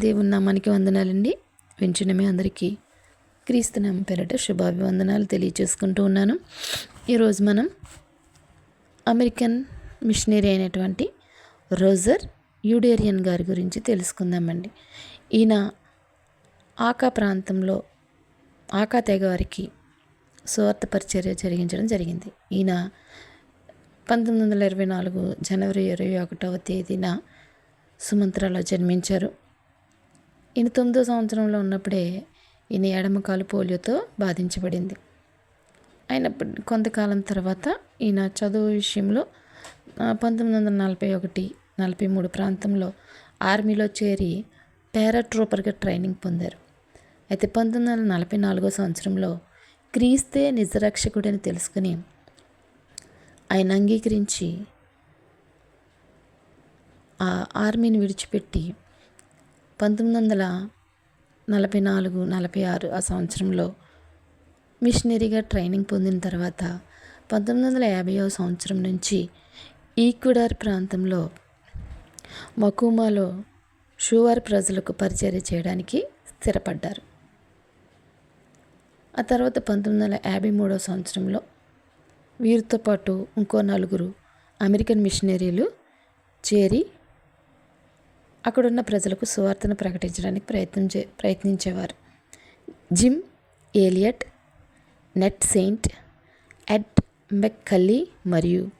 దేవుని నామానికి వందనాలండి. వించిన అందరికీ క్రీస్తునామ పేరట శుభాభివందనాలు తెలియచేసుకుంటూ ఉన్నాను. ఈరోజు మనం అమెరికన్ మిషనరీ అయినటువంటి రోజర్ యూడేరియన్ గారి గురించి తెలుసుకుందామండి. ఈయన ఆకా ప్రాంతంలో ఆకా తెగ వారికి స్వార్థ పరిచర్య జరిగించడం జరిగింది. ఈయన పంతొమ్మిది వందల ఇరవై నాలుగు జనవరి ఇరవై ఒకటవ తేదీన సుమంత్రాలో జన్మించారు. ఈయన తొమ్మిదో సంవత్సరంలో ఉన్నప్పుడే ఈయన ఎడమకాలు పోలియోతో బాధించబడింది. అయినప్పటి కొంతకాలం తర్వాత ఈయన చదువు విషయంలో పంతొమ్మిది వందల నలభై ఒకటి నలభై మూడు ప్రాంతంలో ఆర్మీలో చేరి పారాట్రూపర్గా ట్రైనింగ్ పొందారు. అయితే పంతొమ్మిది వందల నలభై నాలుగో సంవత్సరంలో క్రీస్తే నిజరక్షకుడని తెలుసుకుని ఆయన అంగీకరించి ఆ ఆర్మీని విడిచిపెట్టి పంతొమ్మిది వందల నలభై నాలుగు నలభై ఆరు ఆ సంవత్సరంలో మిషనరీగా ట్రైనింగ్ పొందిన తర్వాత పంతొమ్మిది వందల యాభైవ సంవత్సరం నుంచి ఈక్వడార్ ప్రాంతంలో మకుమాలో షువార్ ప్రజలకు పరిచర్య చేయడానికి స్థిరపడ్డారు. ఆ తర్వాత పంతొమ్మిది వందల యాభై మూడవ సంవత్సరంలో వీరితో పాటు ఇంకో నలుగురు అమెరికన్ మిషనరీలు చేరి అక్కడున్న ప్రజలకు సువార్తను ప్రకటించడానికి ప్రయత్నం చే ప్రయత్నించేవారు. Jim Elliot Nate Saint Ed McCully మరియు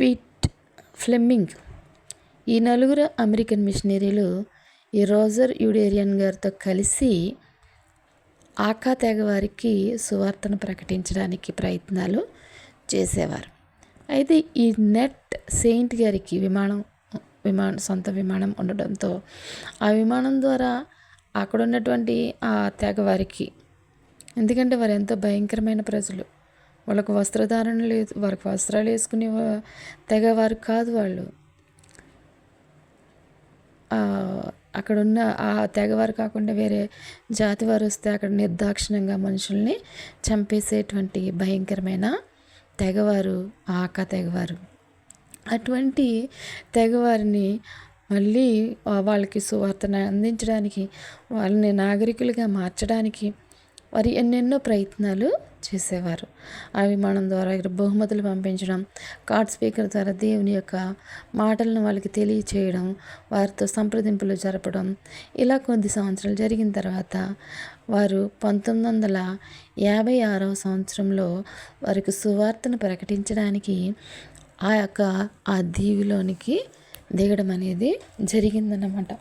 పీట్ ఫ్లెమ్మింగ్ ఈ నలుగురు అమెరికన్ మిషనరీలు ఈ రోజర్ యూడేరియన్ గారితో కలిసి ఆకా తెగ వారికి సువార్తను ప్రకటించడానికి ప్రయత్నాలు చేసేవారు. అయితే ఈ నెట్ సెయింట్ గారికి విమానం విమానం సొంత విమానం ఉండడంతో ఆ విమానం ద్వారా అక్కడ ఉన్నటువంటి ఆ తెగ వారికి ఎందుకంటే వారు ఎంతో భయంకరమైన ప్రజలు. వాళ్ళకు వస్త్రధారణ లేదు వారికి వస్త్రాలు వేసుకునే వా- తెగవారు కాదు వాళ్ళు. అక్కడున్న అక్కడ ఉన్న ఆ తెగవారు కాకుండా వేరే జాతి వారు వస్తే అక్కడ నిర్దాక్షిణంగా మనుషుల్ని చంపేసేటువంటి భయంకరమైన తెగవారు ఆ ఆక తెగవారు. అటువంటి తెగవారిని మళ్ళీ వాళ్ళకి సువార్తను అందించడానికి వాళ్ళని నాగరికులుగా మార్చడానికి వారు ఎన్నెన్నో ప్రయత్నాలు చేసేవారు. ఆ విమానం ద్వారా బహుమతులు పంపించడం కార్డ్ స్పీకర్ ద్వారా దేవుని యొక్క మాటలను వాళ్ళకి తెలియచేయడం వారితో సంప్రదింపులు జరపడం ఇలా కొద్ది సంవత్సరాలు జరిగిన తర్వాత వారు పంతొమ్మిది వందల యాభై ఆరవ సంవత్సరంలో వారికి సువార్తను ప్రకటించడానికి ఆ యొక్క ఆ దీవిలోనికి దిగడం అనేది జరిగిందన్నమాట.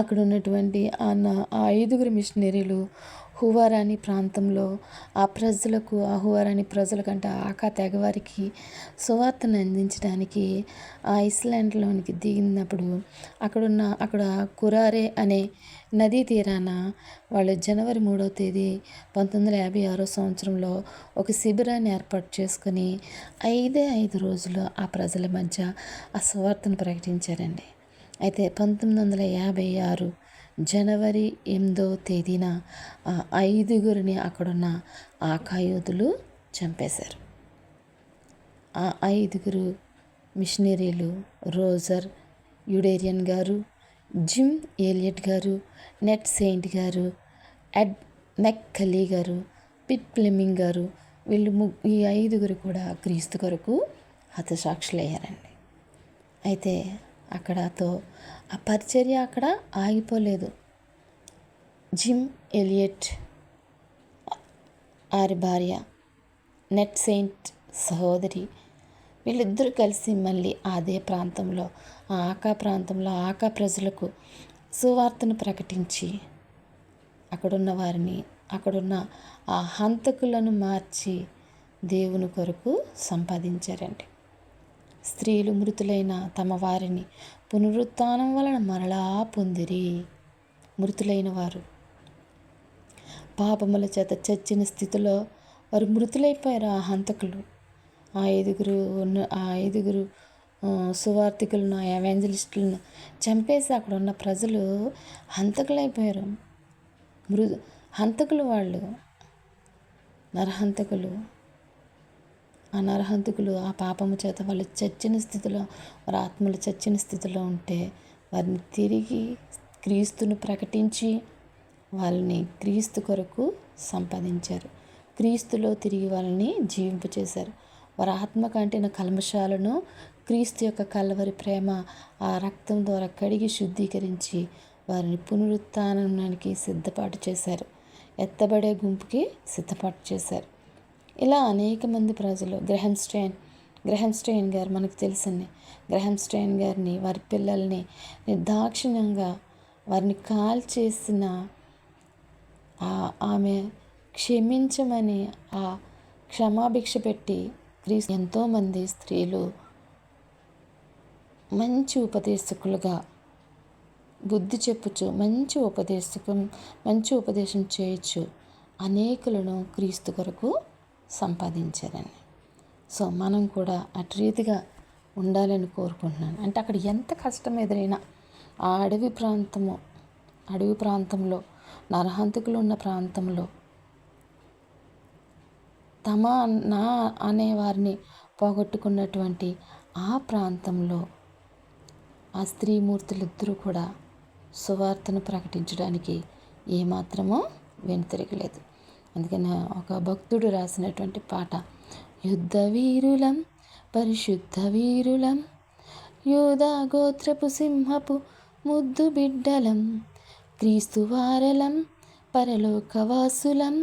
అక్కడ ఉన్నటువంటి ఆ నా- ఆ ఐదుగురు మిషనరీలు హువారాని ప్రాంతంలో ఆ ప్రజలకు ఆ హువారాని ప్రజలకంటే ఆకా తెగవారికి సువార్తను అందించడానికి ఆ ఐస్లాండ్లోనికి దిగినప్పుడు అక్కడున్న అక్కడ కురారే అనే నదీ తీరాన వాళ్ళు జనవరి మూడవ తేదీ పంతొమ్మిది వందల యాభై ఆరో సంవత్సరంలో ఒక శిబిరాన్ని ఏర్పాటు చేసుకుని ఐదే ఐదు రోజులు ఆ ప్రజల మధ్య ఆ సువార్తను ప్రకటించారండి. అయితే పంతొమ్మిది వందల యాభై ఆరు జనవరి ఎనిమిదో తేదీన ఆ ఐదుగురిని అక్కడున్న ఆకాయోధులు చంపేశారు. ఆ ఐదుగురు మిషనరీలు రోజర్ యుడేరియన్ గారు జిమ్ ఏలియట్ గారు నెట్ సెయింట్ గారు ఎడ్ మెక్ ఖలీ గారు పిట్ ప్లెమింగ్ గారు వీళ్ళు ము ఈ ఐదుగురు కూడా క్రీస్తు కొరకు హతసాక్షులయ్యారండి. అయితే అక్కడతో. ఆ పరిచర్య అక్కడ ఆగిపోలేదు. జిమ్ ఎలియట్ ఆరి భార్య నెట్ సెయింట్ సహోదరి వీళ్ళిద్దరూ కలిసి మళ్ళీ అదే ప్రాంతంలో ఆకా ప్రాంతంలో ఆకా ప్రజలకు సువార్తను ప్రకటించి అక్కడున్న వారిని అక్కడున్న ఆ హంతకులను మార్చి దేవుని కొరకు సంపాదించారండి. స్త్రీలు మృతులైన తమ వారిని పునరుత్నం వలన మరలా పొందిరి. మృతులైన వారు. పాపముల చేత చచ్చిన స్థితిలో వారు మృతులైపోయారు ఆ హంతకులు. ఆ ఐదుగురు ఉన్న ఆ ఐదుగురు సువార్థికులను ఆ ఎవాంజలిస్టులను చంపేసి అక్కడ ఉన్న ప్రజలు హంతకులైపోయారు. మృదు హంతకులు వాళ్ళు నరహంతకులు అనర్హంతకులు. ఆ పాపము చేత వాళ్ళు చచ్చిన స్థితిలో వారి ఆత్మలు చచ్చిన స్థితిలో ఉంటే వారిని తిరిగి క్రీస్తును ప్రకటించి వాళ్ళని క్రీస్తు కొరకు సంపాదించారు. క్రీస్తులో తిరిగి వాళ్ళని జీవింపచేశారు వారి ఆత్మ కంటిన కల్మషాలను క్రీస్తు యొక్క కలవరి ప్రేమ ఆ రక్తం ద్వారా కడిగి శుద్ధీకరించి వారిని పునరుత్నానికి సిద్ధపాటు చేశారు. ఎత్తబడే గుంపుకి సిద్ధపాటు చేశారు. ఇలా అనేక మంది ప్రజలు గ్రహం స్టైన్ గ్రహం స్టైన్ గారు మనకు తెలిసింది గ్రహం స్టైన్ గారిని వారి పిల్లల్ని నిర్దాక్షిణ్యంగా వారిని కాల్ చేసిన ఆమె క్షమించమని ఆ క్షమాభిక్ష పెట్టి క్రీస్తు ఎంతోమంది స్త్రీలు మంచి ఉపదేశకులుగా బుద్ధి చెప్పుచు మంచి ఉపదేశకం మంచి ఉపదేశం చేయొచ్చు అనేకులను క్రీస్తు కొరకు సంపాదించారని. సో మనం కూడా అటు రీతిగా ఉండాలని కోరుకుంటున్నాను. అంటే అక్కడ ఎంత కష్టం ఎదురైనా ఆ అడవి ప్రాంతము అడవి ప్రాంతంలో నరహంతకులు ఉన్న ప్రాంతంలో తమ నా అనే వారిని పోగొట్టుకున్నటువంటి ఆ ప్రాంతంలో ఆ స్త్రీమూర్తులిద్దరూ కూడా సువార్తను ప్రకటించడానికి ఏమాత్రమో వెనుతిరగలేదు. అందుకని ఒక భక్తుడు రాసినటువంటి పాట. యుద్ధ వీరులం పరిశుద్ధ వీరులం యోధా గోత్రపు సింహపు ముద్దు బిడ్డలం క్రీస్తు వారలం పరలోకవాసులం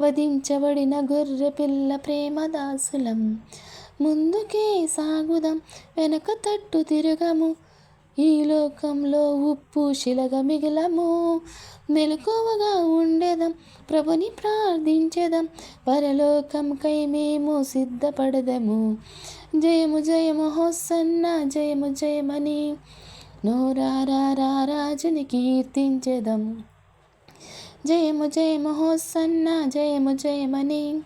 వధించబడిన గొర్రె పిల్ల ప్రేమదాసులం. ముందుకే సాగుదాం వెనక తట్టు తిరగము ఈ లోకంలో ఉప్పు శిలగ మిగిలము. మెలకువగా ఉండేదం ప్రభుని ప్రార్థించేదం. పరలోకంకై మేము సిద్ధపడదము. జయము జయము హోసన్న జయము జయమని నోరారా రాజుని కీర్తించేదం. జయము జయము హోసన్న జయము జయమని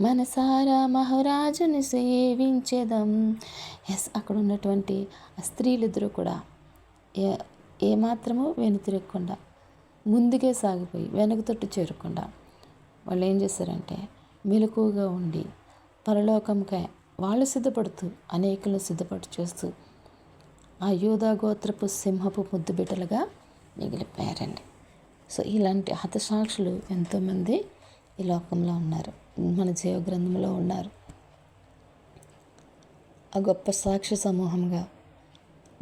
మనసారా మహారాజుని సేవించేదం. ఎస్ అక్కడ ఉన్నటువంటి ఆ స్త్రీలిద్దరూ కూడా ఏ ఏమాత్రమూ వెనుతిరగకుండా ముందుకే సాగిపోయి వెనక తొట్టు చేరకుండా వాళ్ళు ఏం చేశారంటే మెలకుగా ఉండి పరలోకంకై వాళ్ళు సిద్ధపడుతూ అనేకులను సిద్ధపడు చేస్తూ ఆ యూదా గోత్రపు సింహపు ముద్దు బిడ్డలుగా మిగిలిపోయారండి. సో ఇలాంటి హతసాక్షులు ఎంతోమంది ఈ లోకంలో ఉన్నారు. మన జీవ గ్రంథంలో ఉన్నారు. ఆ గొప్ప సాక్షి సమూహంగా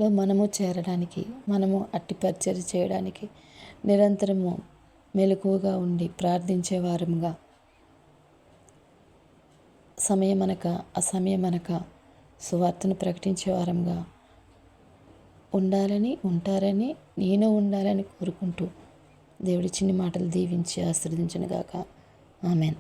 లో మనము చేరడానికి మనము అట్టి పరిచయం చేయడానికి నిరంతరము మెలకువగా ఉండి ప్రార్థించే వారముగా సమయమనక అసమయమనక సువార్తను ప్రకటించే వారంగా ఉండాలని ఉంటారని నేను ఉండాలని కోరుకుంటూ దేవుడి చిన్ని మాటలు దీవించి ఆశీర్వదించను గాక Amen.